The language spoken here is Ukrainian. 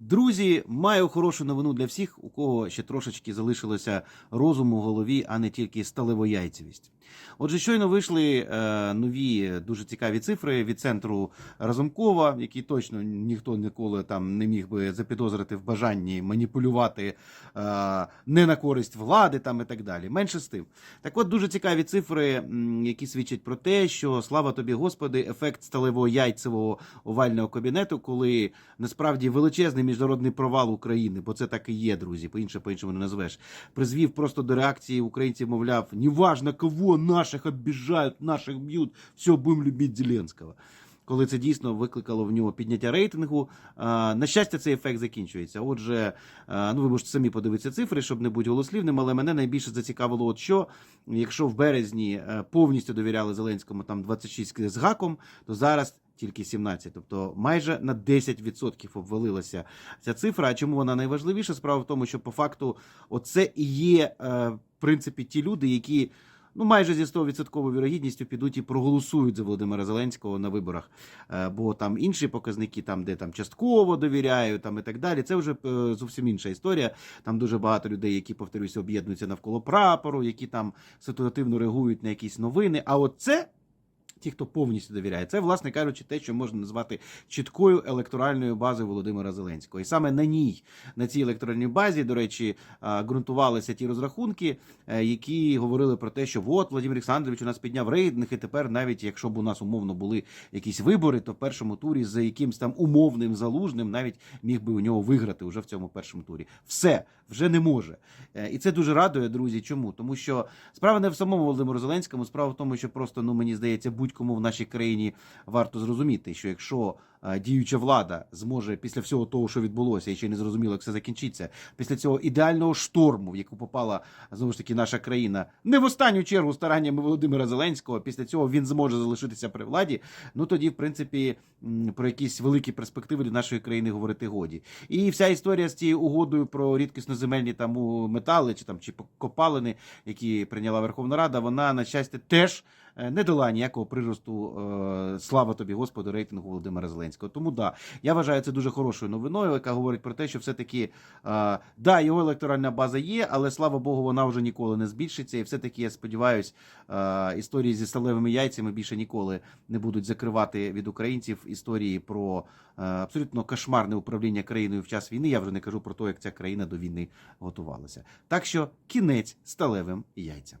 Друзі, маю хорошу новину для всіх, у кого ще трошечки залишилося розуму в голові, а не тільки сталевояйцевість. Отже, щойно вийшли е, нові дуже цікаві цифри від центру Разумкова, які точно ніхто ніколи там не міг би запідозрити в бажанні маніпулювати е, не на користь влади там і так далі. Менше з тим. Так от дуже цікаві цифри, які свідчать про те, що слава тобі, Господи, ефект сталевого яйцевого овального кабінету, коли насправді величезний міжнародний провал України, бо це так і є, друзі, по інше по іншому не назвеш, призвів просто до реакції українців, мовляв, неважно кого наших обіжають, наших б'ють, все, будемо любити Зеленського. Коли це дійсно викликало в нього підняття рейтингу. На щастя, цей ефект закінчується. Отже, ну ви можете самі подивитися цифри, щоб не бути голослівним, але мене найбільше зацікавило, от що якщо в березні повністю довіряли Зеленському там 26 з гаком, то зараз тільки 17. Тобто майже на 10% обвалилася ця цифра. А чому вона найважливіша? Справа в тому, що по факту оце і є е, в принципі ті люди, які. Ну, майже зі 100% вірогідністю підуть і проголосують за Володимира Зеленського на виборах. Е, Бо там інші показники, там де там частково довіряють, там і так далі. Це вже е, зовсім інша історія. Там дуже багато людей, які повторюся, об'єднуються навколо прапору, які там ситуативно реагують на якісь новини. А от це. Ті, хто повністю довіряє, це, власне кажучи, те, що можна назвати чіткою електоральною базою Володимира Зеленського. І саме на ній, на цій електоральній базі, до речі, ґрунтувалися ті розрахунки, е, які говорили про те, що от Владимир Олександрович у нас підняв рейтинг, і тепер, навіть якщо б у нас умовно були якісь вибори, то в першому турі за якимсь там умовним залужним навіть міг би у нього виграти уже в цьому першому турі. Все вже не може. Е, І це дуже радує, друзі. Чому? Тому що справа не в самому Володимиру Зеленському, справа в тому, що просто ну мені здається, будь-кому в нашій країні варто зрозуміти, що якщо діюча влада зможе після всього того, що відбулося, і ще не зрозуміло, як все закінчиться, після цього ідеального шторму, в яку попала знову ж таки наша країна, не в останню чергу стараннями Володимира Зеленського. Після цього він зможе залишитися при владі. Ну тоді, в принципі, про якісь великі перспективи для нашої країни говорити годі. І вся історія з цією угодою про рідкісноземельні там метали чи там чи копалини, які прийняла Верховна Рада, вона на щастя теж е, не дала ніякого приросту. е, Слава тобі, Господу, рейтингу Володимира Зеленського. Тому да, я вважаю це дуже хорошою новиною, яка говорить про те, що все-таки е, да, його електоральна база є, але слава Богу, вона вже ніколи не збільшиться. І все-таки я сподіваюся, е, історії зі сталевими яйцями більше ніколи не будуть закривати від українців історії про е, абсолютно кошмарне управління країною в час війни. Я вже не кажу про те, як ця країна до війни готувалася. Так що кінець сталевим яйцям.